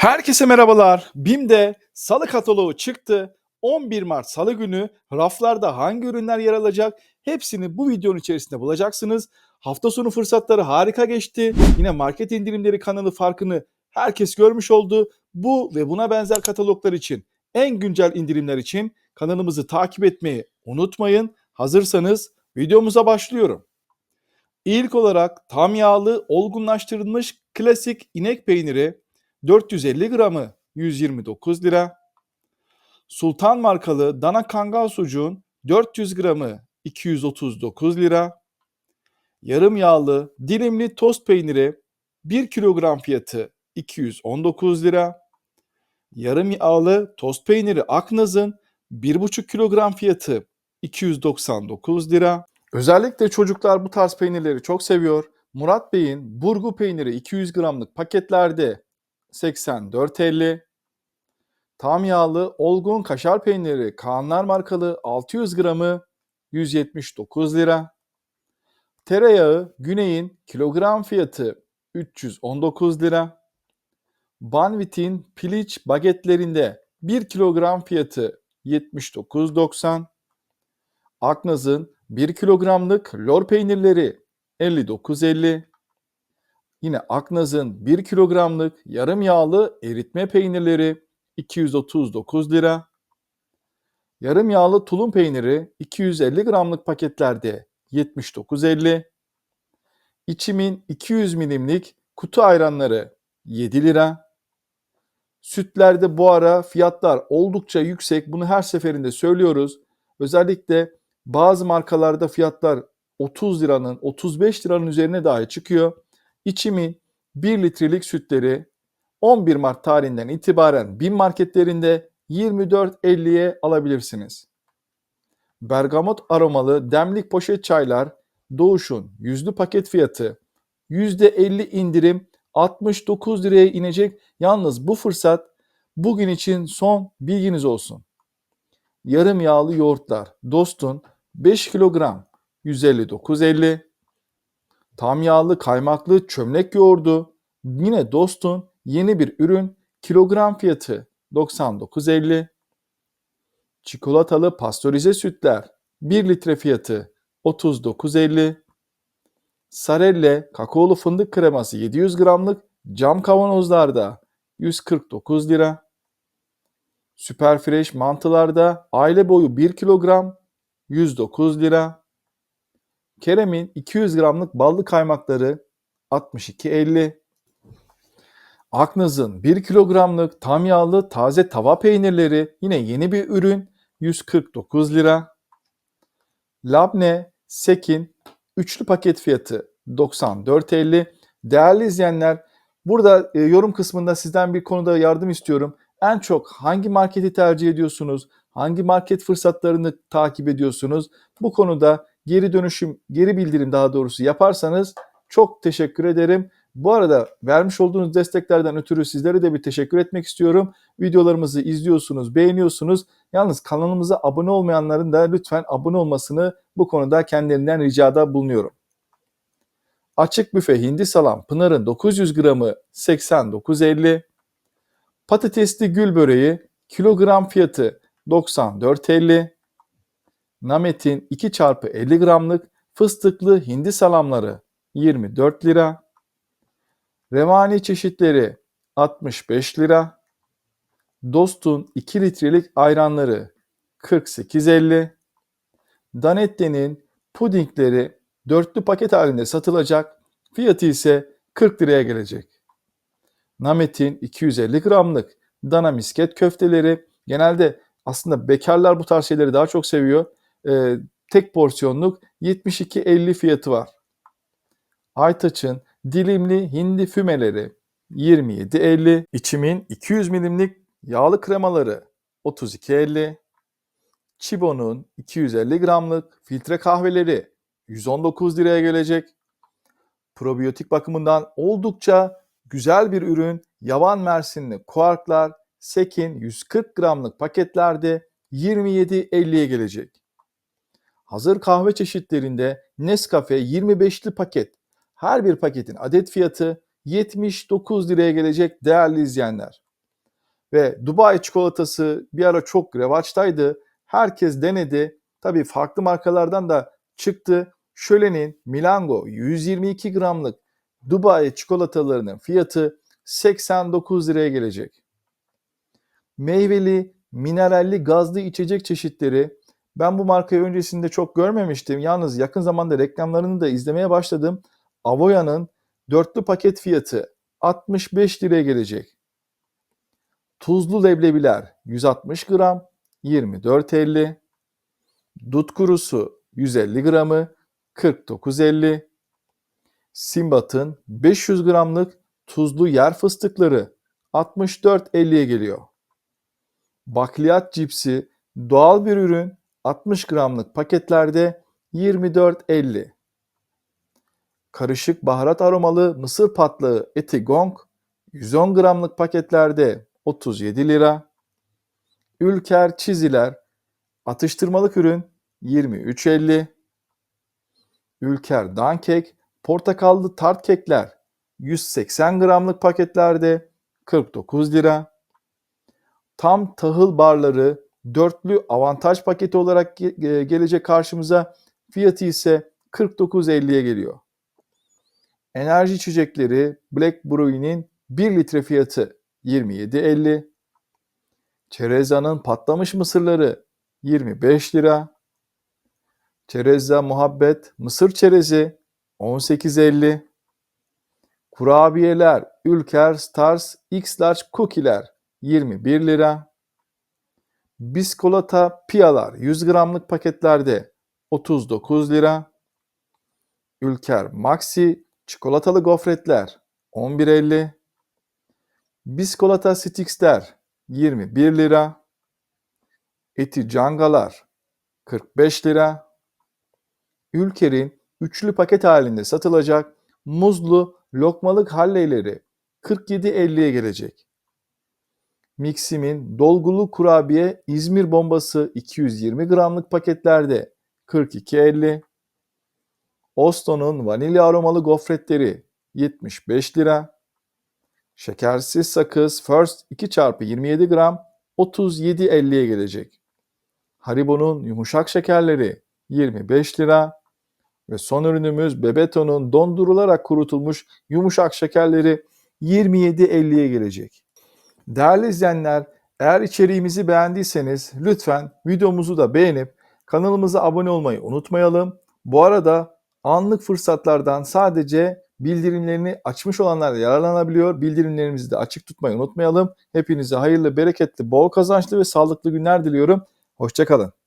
Herkese merhabalar. BİM'de salı kataloğu çıktı. 11 Mart salı günü raflarda hangi ürünler yer alacak hepsini bu videonun içerisinde bulacaksınız. Hafta sonu fırsatları harika geçti. Yine market indirimleri kanalı farkını herkes görmüş oldu. Bu ve buna benzer kataloglar için en güncel indirimler için kanalımızı takip etmeyi unutmayın. Hazırsanız videomuza başlıyorum. İlk olarak tam yağlı olgunlaştırılmış klasik inek peyniri 450 gramı 129 lira. Sultan markalı dana kangal sucuğun 400 gramı 239 lira. Yarım yağlı dilimli tost peyniri 1 kilogram fiyatı 219 lira. Yarım yağlı tost peyniri Aknaz'ın 1,5 kilogram fiyatı 299 lira. Özellikle çocuklar bu tarz peynirleri çok seviyor. Murat Bey'in burgu peyniri 200 gramlık paketlerde 84.50. Tam yağlı olgun kaşar peyniri Kaanlar markalı 600 gramı 179 lira. Tereyağı Güney'in kilogram fiyatı 319 lira. Banvit'in piliç bagetlerinde 1 kilogram fiyatı 79.90. Aknaz'ın 1 kilogramlık lor peynirleri 59.50. Yine Aknaz'ın 1 kilogramlık yarım yağlı eritme peynirleri 239 lira. Yarım yağlı tulum peyniri 250 gramlık paketlerde 79.50. İçimin 200 milimlik kutu ayranları 7 lira. Sütlerde bu ara fiyatlar oldukça yüksek. Bunu her seferinde söylüyoruz. Özellikle bazı markalarda fiyatlar 30 liranın, 35 liranın üzerine dahi çıkıyor. İçimin 1 litrelik sütleri 11 Mart tarihinden itibaren BİM marketlerinde 24.50'ye alabilirsiniz. Bergamot aromalı demlik poşet çaylar Doğuş'un yüzlü paket fiyatı %50 indirim 69 liraya inecek. Yalnız bu fırsat bugün için son bilginiz olsun. Yarım yağlı yoğurtlar Dost'un 5 kilogram 159.50 Tam yağlı kaymaklı çömlek yoğurdu. Yine Dost'un yeni bir ürün kilogram fiyatı 99.50. Çikolatalı pastörize sütler 1 litre fiyatı 39.50. Sarelle kakaolu fındık kreması 700 gramlık cam kavanozlarda 149 lira. Süper fresh mantılarda aile boyu 1 kilogram 109 lira. Kerem'in 200 gramlık ballı kaymakları 62.50. Aknaz'ın 1 kilogramlık tam yağlı taze tava peynirleri yine yeni bir ürün 149 lira. Labne Sekin üçlü paket fiyatı 94.50. Değerli izleyenler burada e, yorum kısmında sizden bir konuda yardım istiyorum. En çok hangi marketi tercih ediyorsunuz? Hangi market fırsatlarını takip ediyorsunuz? Bu konuda geri dönüşüm, geri bildirim daha doğrusu yaparsanız çok teşekkür ederim. Bu arada vermiş olduğunuz desteklerden ötürü sizlere de bir teşekkür etmek istiyorum. Videolarımızı izliyorsunuz, beğeniyorsunuz. Yalnız kanalımıza abone olmayanların da lütfen abone olmasını bu konuda kendilerinden ricada bulunuyorum. Açık büfe hindi salam Pınar'ın 900 gramı 89.50. Patatesli gül böreği kilogram fiyatı 94.50. Namet'in 2 çarpı 50 gramlık fıstıklı hindi salamları 24 lira. Revani çeşitleri 65 lira. Dost'un 2 litrelik ayranları 48.50. Danette'nin pudingleri dörtlü paket halinde satılacak. Fiyatı ise 40 liraya gelecek. Namet'in 250 gramlık dana misket köfteleri genelde aslında bekarlar bu tarz şeyleri daha çok seviyor. Ee, tek porsiyonluk 72.50 fiyatı var. Aytaç'ın dilimli hindi fümeleri 27.50, içimin 200 milimlik yağlı kremaları 32.50, Chibo'nun 250 gramlık filtre kahveleri 119 liraya gelecek. Probiyotik bakımından oldukça güzel bir ürün yavan mersinli kuarklar Sekin 140 gramlık paketlerde 27.50'ye gelecek. Hazır kahve çeşitlerinde Nescafe 25'li paket her bir paketin adet fiyatı 79 liraya gelecek değerli izleyenler. Ve Dubai çikolatası bir ara çok revaçtaydı. Herkes denedi. Tabii farklı markalardan da çıktı. Şölenin Milango 122 gramlık Dubai çikolatalarının fiyatı 89 liraya gelecek. Meyveli, mineralli gazlı içecek çeşitleri ben bu markayı öncesinde çok görmemiştim. Yalnız yakın zamanda reklamlarını da izlemeye başladım. Avoya'nın dörtlü paket fiyatı 65 liraya gelecek. Tuzlu leblebiler 160 gram 24.50. Dut kurusu 150 gramı 49.50. Simbat'ın 500 gramlık tuzlu yer fıstıkları 64.50'ye geliyor. Bakliyat cipsi doğal bir ürün 60 gramlık paketlerde 24.50. Karışık baharat aromalı mısır patlağı eti gong 110 gramlık paketlerde 37 lira. Ülker çiziler atıştırmalık ürün 23.50. Ülker dankek portakallı tart kekler 180 gramlık paketlerde 49 lira. Tam tahıl barları dörtlü avantaj paketi olarak e, gelecek karşımıza. Fiyatı ise 49.50'ye geliyor. Enerji içecekleri Black Brewing'in 1 litre fiyatı 27.50. Çereza'nın patlamış mısırları 25 lira. Çereza Muhabbet mısır çerezi 18.50. Kurabiyeler Ülker Stars X Large Cookie'ler 21 lira. Biskolata piyalar 100 gramlık paketlerde 39 lira. Ülker Maxi çikolatalı gofretler 11.50. Biskolata Stix'ler 21 lira. Eti cangalar 45 lira. Ülker'in üçlü paket halinde satılacak muzlu lokmalık halleyleri 47.50'ye gelecek. Miksim'in dolgulu kurabiye İzmir bombası 220 gramlık paketlerde 42.50. Osto'nun vanilya aromalı gofretleri 75 lira. Şekersiz sakız First 2x27 gram 37.50'ye gelecek. Haribo'nun yumuşak şekerleri 25 lira. Ve son ürünümüz Bebeto'nun dondurularak kurutulmuş yumuşak şekerleri 27.50'ye gelecek. Değerli izleyenler, eğer içeriğimizi beğendiyseniz lütfen videomuzu da beğenip kanalımıza abone olmayı unutmayalım. Bu arada anlık fırsatlardan sadece bildirimlerini açmış olanlar yararlanabiliyor. Bildirimlerimizi de açık tutmayı unutmayalım. Hepinize hayırlı, bereketli, bol kazançlı ve sağlıklı günler diliyorum. Hoşçakalın.